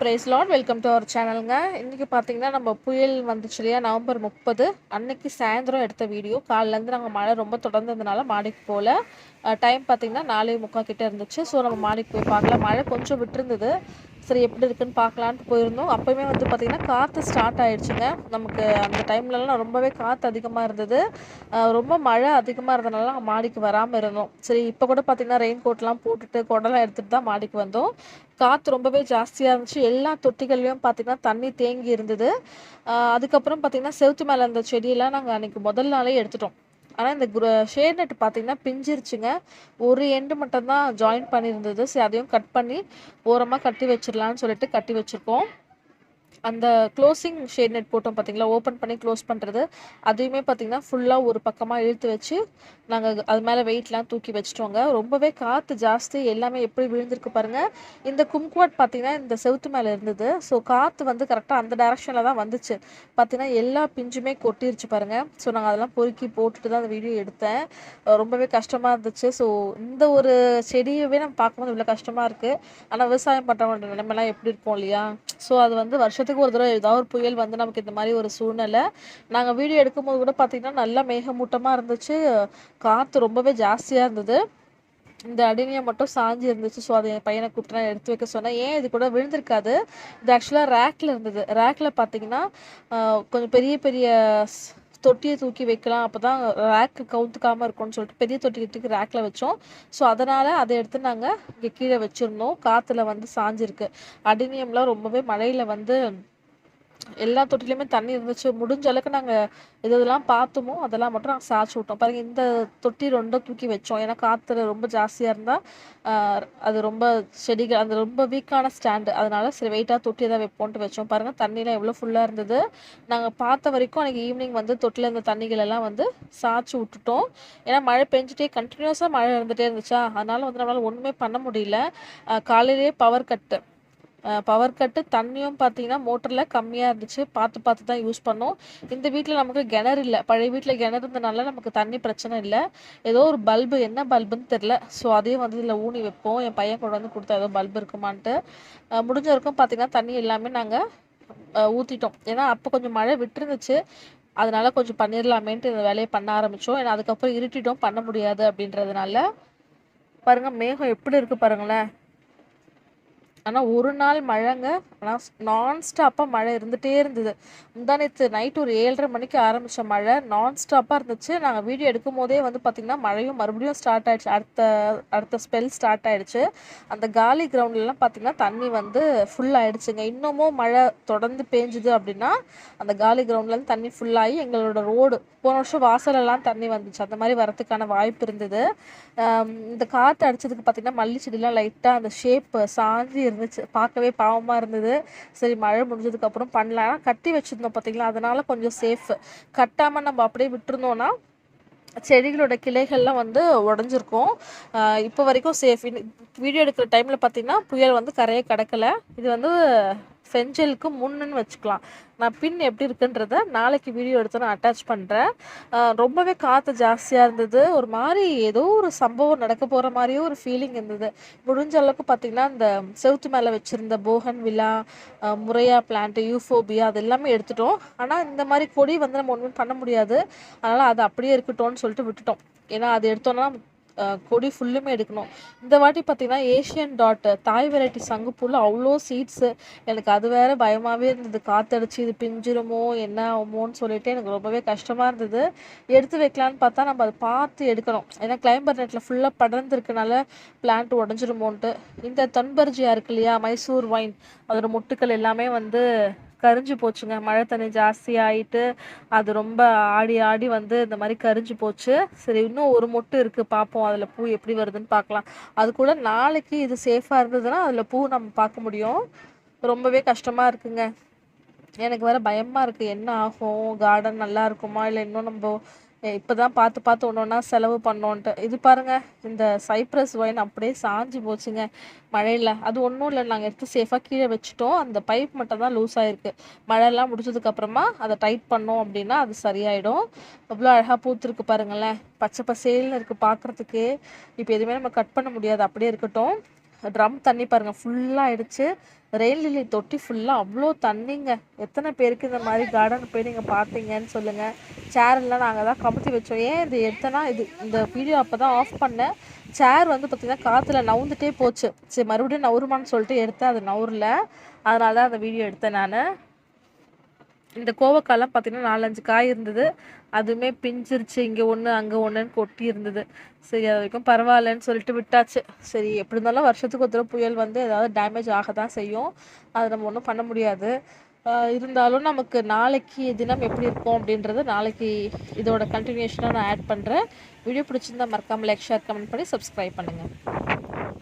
Praise Lord welcome to our சேனலுங்க இன்றைக்கி பார்த்தீங்கன்னா நம்ம புயல் வந்துச்சு இல்லையா? நவம்பர் முப்பது. அன்னைக்கு சாயந்தரம் எடுத்த வீடியோ காலிலேருந்து நாங்கள் மழை ரொம்ப தொடர்ந்ததுனால மாடிக்கு போகல டைம் பார்த்தீங்கன்னா நாலே முக்கால் கிட்டே இருந்துச்சு. ஸோ நம்ம மாடிக்கு போய் பார்க்கல மழை கொஞ்சம் விட்டுருந்தது. சரி எப்படி இருக்குன்னு பார்க்கலான்ட்டு போயிருந்தோம். அப்போயுமே வந்து பார்த்திங்கன்னா காற்று ஸ்டார்ட் ஆகிடுச்சுங்க நமக்கு அந்த டைம்லலாம் ரொம்பவே காற்று அதிகமாக இருந்தது. ரொம்ப மழை அதிகமாக இருந்தனால மாடிக்கு வராமல் இருந்தோம். சரி இப்போ கூட பார்த்திங்கன்னா ரெயின் கோட்லாம் போட்டுட்டு குடலாம் எடுத்துகிட்டு தான் மாடிக்கு வந்தோம். காற்று ரொம்பவே ஜாஸ்தியாக இருந்துச்சு. எல்லா தொட்டிகள்லையும் பார்த்திங்கன்னா தண்ணி தேங்கி இருந்தது. அதுக்கப்புறம் பார்த்திங்கன்னா செவுத்து மேலே இருந்த செடியெல்லாம் நாங்கள் அன்றைக்கி முதல் நாளே எடுத்துட்டோம். ஆனால் இந்த குர ஷேர் நெட் பார்த்தீங்கன்னா பிஞ்சிருச்சுங்க. ஒரு எண்டு மட்டும்தான் ஜாயின் பண்ணியிருந்தது. சரி அதையும் கட் பண்ணி ஓரமாக கட்டி வச்சிடலான்னு சொல்லிட்டு கட்டி வச்சுருக்கோம். அந்த க்ளோசிங் ஷேட் நெட் போட்டோம் பார்த்தீங்களா ஓப்பன் பண்ணி க்ளோஸ் பண்ணுறது அதையுமே பார்த்தீங்கன்னா ஃபுல்லாக ஒரு பக்கமாக இழுத்து வச்சு நாங்கள் அது மேலே வெயிட்லாம் தூக்கி வச்சிட்டோங்க. ரொம்பவே காற்று ஜாஸ்தி. எல்லாமே எப்படி விழுந்திருக்கு பாருங்கள் இந்த கும்குவாட் பார்த்தீங்கன்னா இந்த செவுத்து மேலே இருந்தது. ஸோ காற்று வந்து கரெக்டாக அந்த டேரக்ஷனில் தான் வந்துச்சு. பார்த்தீங்கன்னா எல்லா பிஞ்சுமே கொட்டிருச்சு பாருங்கள் ஸோ நாங்கள் அதெல்லாம் பொறுக்கி போட்டுட்டு தான் அந்த வீடியோ எடுத்தேன். ரொம்பவே கஷ்டமாக இருந்துச்சு. ஸோ இந்த ஒரு செடியவே நம்ம பார்க்கும்போது இவ்வளோ கஷ்டமாக இருக்குது ஆனால் விவசாயம் பண்ணுறவங்க நிலைமைலாம் எப்படி இருக்கும் இல்லையா? ஸோ அது வந்து வருஷத்துக்கு ஒரு தடவை ஏதாவது ஒரு புயல் வந்து நமக்கு இந்த மாதிரி ஒரு சூழ்நிலை. நாங்கள் வீடியோ எடுக்கும்போது கூட பார்த்திங்கன்னா நல்லா மேகமூட்டமாக இருந்துச்சு. காற்று ரொம்பவே ஜாஸ்தியாக இருந்தது. இந்த அடினியை மட்டும் சாஞ்சி இருந்துச்சு. ஸோ அதை என் பையனை கூப்பிட்டு நான் எடுத்து வைக்க சொன்னேன். ஏன் இது கூட விழுந்திருக்காது? இது ஆக்சுவலாக ரேக்கில் இருந்தது. ரேக்கில் பார்த்தீங்கன்னா கொஞ்சம் பெரிய பெரிய தொட்டியை தூக்கி வைக்கலாம். அப்போ தான் ரேக்கு கவுத்துக்காமல் இருக்கும்னு சொல்லிட்டு பெரிய தொட்டி ரேக்கில் வச்சோம். ஸோ அதனால் அதை எடுத்து நாங்கள் இங்கே கீழே வச்சுருந்தோம். காற்றுல வந்து சாஞ்சிருக்கு. அடினியம்லாம் ரொம்பவே மழையில் வந்து எல்லா தொட்டிலையுமே தண்ணி இருந்துச்சு. முடிஞ்ச அளவுக்கு நாங்கள் இது இதெல்லாம் பார்த்தோமோ அதெல்லாம் மட்டும் நாங்கள் சாய்ச்சி விட்டோம். பாருங்கள் இந்த தொட்டி ரெண்டும் தூக்கி வச்சோம். ஏன்னா காற்று ரொம்ப ஜாஸ்தியாக இருந்தால் அது ரொம்ப செடிகள் அது ரொம்ப வீக்கான ஸ்டாண்டு அதனால சரி வெயிட்டாக தொட்டி தான் வைப்போன்ட்டு வச்சோம். பாருங்கள் தண்ணியெலாம் எவ்வளோ ஃபுல்லாக இருந்தது. நாங்கள் பார்த்த வரைக்கும் அன்றைக்கி ஈவினிங் வந்து தொட்டில் இருந்த தண்ணிகள் எல்லாம் வந்து சாய்ச்சி விட்டுட்டோம். ஏன்னா மழை பெஞ்சிட்டே கண்டினியூஸாக மழை இருந்துகிட்டே இருந்துச்சா? அதனால் வந்து நம்மளால் ஒன்றுமே பண்ண முடியல. காலையிலேயே பவர் கட்டு பவர் கட்டு தண்ணியும் பார்த்தீங்கன்னா மோட்டரில் கம்மியாக இருந்துச்சு. பார்த்து பார்த்து தான் யூஸ் பண்ணோம். இந்த வீட்டில் நமக்கு கிணறு இல்லை. பழைய வீட்டில் கிணறு இருந்தனால நமக்கு தண்ணி பிரச்சனை இல்லை. ஏதோ ஒரு பல்பு என்ன பல்புன்னு தெரில ஸோ அதையும் வந்து இதில் ஊனி வைப்போம். என் பையன் கொண்டு வந்து கொடுத்தா ஏதோ பல்பு இருக்குமான்ட்டு. முடிஞ்ச வரைக்கும் பார்த்தீங்கன்னா தண்ணி எல்லாமே நாங்கள் ஊற்றிட்டோம் ஏன்னா அப்போ கொஞ்சம் மழை விட்டுருந்துச்சு. அதனால கொஞ்சம் பண்ணிடலாமேன்ட்டு இந்த வேலையை பண்ண ஆரம்பித்தோம் ஏன்னா அதுக்கப்புறம் இருட்டிட்டோம். பண்ண முடியாது அப்படின்றதுனால. பாருங்கள் மேகம் எப்படி இருக்குது பாருங்களேன். ஆனால் ஒரு நாள் மழைங்க. ஆனால் நான் ஸ்டாப்பாக மழை இருந்துகிட்டே இருந்தது. முந்தானேத்து நைட் ஒரு ஏழரை மணிக்கு ஆரம்பித்த மழை. நான் ஸ்டாப்பாக இருந்துச்சு. நாங்கள் வீடியோ எடுக்கும் போதே வந்து பார்த்திங்கன்னா மழையும் மறுபடியும் ஸ்டார்ட் ஆகிடுச்சு அடுத்த அடுத்த ஸ்பெல் ஸ்டார்ட் ஆகிடுச்சு அந்த காலி கிரவுண்ட்லலாம் பார்த்திங்கன்னா தண்ணி வந்து ஃபுல் ஆயிடுச்சுங்க. இன்னமும் மழை தொடர்ந்து பேஞ்சுது அப்படின்னா அந்த காலி கிரவுண்ட்லேருந்து தண்ணி ஃபுல்லாகி எங்களோட ரோடு போன வருஷம் வாசலெல்லாம் தண்ணி வந்துச்சு. அந்த மாதிரி வரத்துக்கான வாய்ப்பு இருந்தது. இந்த காற்று அடிச்சதுக்கு பார்த்திங்கன்னா மல்லி செடிலாம் லைட்டாக அந்த ஷேப் சாஞ்சி இருந்துச்சு. பார்க்கவே பாவமாக இருந்தது. சரி மழை முடிஞ்சதுக்கப்புறம் பண்ணலாம். ஆனால் கட்டி வச்சுருந்தோம் பார்த்தீங்களா அதனால் கொஞ்சம் சேஃப் கட்டாமல் நம்ம அப்படியே விட்டுருந்தோன்னா செடிகளோட கிளைகள்லாம் வந்து உடஞ்சிருக்கும். இப்போ வரைக்கும் சேஃப் வீடியோ எடுக்கிற டைமில் பார்த்திங்கன்னா புயல் வந்து கரையை கடக்கலை. இது வந்து ஃபெஞ்சலுக்கு முன்னுன்னு வச்சுக்கலாம். நான் பின் எப்படி இருக்குன்றத நாளைக்கு வீடியோ எடுத்து நான் அட்டாச் பண்ணுறேன் ரொம்பவே காற்று ஜாஸ்தியாக இருந்தது. ஒரு மாதிரி ஏதோ ஒரு சம்பவம் நடக்க போகிற மாதிரியே ஒரு ஃபீலிங் இருந்தது. முடிஞ்ச அளவுக்கு பார்த்திங்கன்னா இந்த செவுத்து மேலே வச்சுருந்த போகன் விழா முறையா பிளான்ட் யூஃபோபியா அது எல்லாமே எடுத்துட்டோம். ஆனால் இந்த மாதிரி கொடி வந்து நம்ம ஒன்றுமே பண்ண முடியாது. அதனால் அது அப்படியே இருக்கட்டும்னு சொல்லிட்டு விட்டுட்டோம். ஏன்னா அது எடுத்தோன்னா கொடி ஃபுல்லுமே எடுக்கணும். இந்த வாட்டி பார்த்தீங்கன்னா ஏஷியன் டாட் தாய் வெரைட்டி சங்குப்பூவில் அவ்வளோ சீட்ஸு எனக்கு அது வேறு பயமாகவே இருந்தது. காற்றடிச்சு இது பிஞ்சிருமோ என்ன ஆகுமோன்னு சொல்லிட்டு எனக்கு ரொம்பவே கஷ்டமாக இருந்தது. எடுத்து வைக்கலான்னு பார்த்தா நம்ம அதை பார்த்து எடுக்கணும். ஏன்னா கிளைம்பர் நெட்டில் ஃபுல்லாக படர்ந்துருக்கனால பிளான்ட் உடஞ்சிருமோன்ட்டு. இந்த தொன்பர்ஜியா இருக்கு இல்லையா மைசூர் வைன் அதோட முட்டுக்கள் எல்லாமே வந்து கரிஞ்சு போச்சுங்க. மழை தண்ணி ஜாஸ்தி ஆயிட்டு அது ரொம்ப ஆடி ஆடி வந்து இந்த மாதிரி கரிஞ்சு போச்சு. சரி இன்னும் ஒரு மொட்டு இருக்குது பார்ப்போம் அதில் பூ எப்படி வருதுன்னு பார்க்கலாம் அது கூட நாளைக்கு இது சேஃபாக இருந்ததுன்னா அதில் பூ நம்ம பார்க்க முடியும். ரொம்பவே கஷ்டமாக இருக்குங்க. எனக்கு வேற பயமாக இருக்குது என்ன ஆகும்? கார்டன் நல்லா இருக்குமா? இல்லை இன்னும் நம்ம இப்போ தான் பார்த்து பார்த்து ஒன்று ஒன்றா செலவு பண்ணோன்ட்டு. இது பாருங்கள் இந்த சைப்ரஸ் ஒயின் அப்படியே சாஞ்சு போச்சுங்க. மழையில். அது ஒன்றும் இல்லை நாங்கள் எடுத்து சேஃபாக கீழே வச்சுட்டோம். அந்த பைப் மட்டும் தான் லூஸ் ஆகிருக்கு மழைலாம் முடிச்சதுக்கப்புறமா அதை டைட் பண்ணோம் அப்படின்னா அது சரியாயிடும். அவ்வளோ அழகாக பூத்துருக்கு பாருங்களேன். பச்சை பசேல்னு இருக்குது பார்க்குறதுக்கு இப்போ எதுவுமே நம்ம கட் பண்ண முடியாது. அப்படியே இருக்கட்டும். ட்ரம் தண்ணி பாருங்கள் ஃபுல்லாக ஆயிடுச்சு. ரெயின் லில்லி தொட்டி ஃபுல்லாக அவ்வளோ தண்ணிங்க. எத்தனை பேருக்கு இந்த மாதிரி கார்டன் போய் நீங்கள் பார்த்தீங்கன்னு சொல்லுங்கள் சேரெல்லாம் நாங்கள் தான் கமுத்தி வச்சோம். ஏன் இது எத்தனா இது? இந்த வீடியோ அப்போ தான் ஆஃப் பண்ணேன். சேர் வந்து பார்த்திங்கன்னா காற்றுல நவுந்துட்டே போச்சு. சரி மறுபடியும் நவுருமான்னு சொல்லிட்டு எடுத்தேன். அது நவுரில் அதனால தான் அந்த வீடியோ எடுத்தேன் நான். இந்த கோவக்காலாம் பார்த்திங்கன்னா நாலஞ்சு காய் இருந்தது. அதுவுமே பிஞ்சிருச்சு. இங்கே ஒன்று அங்கே ஒன்றுன்னு கொட்டி இருந்தது. சரி அது வரைக்கும் பரவாயில்லன்னு சொல்லிட்டு விட்டாச்சு. சரி எப்படி இருந்தாலும் வருஷத்துக்கு ஒரு தடவை புயல் வந்து ஏதாவது டேமேஜ் ஆக தான் செய்யும். அது நம்ம ஒன்றும் பண்ண முடியாது. இருந்தாலும் நமக்கு நாளைக்கு தினம் எப்படி இருக்கும் அப்படின்றது நாளைக்கு இதோட கண்டினியூஷனாக நான் ஆட் பண்ணுறேன் வீடியோ பிடிச்சிருந்தா மறக்காமல் லைக் ஷேர் கமெண்ட் பண்ணி சப்ஸ்கிரைப் பண்ணுங்கள்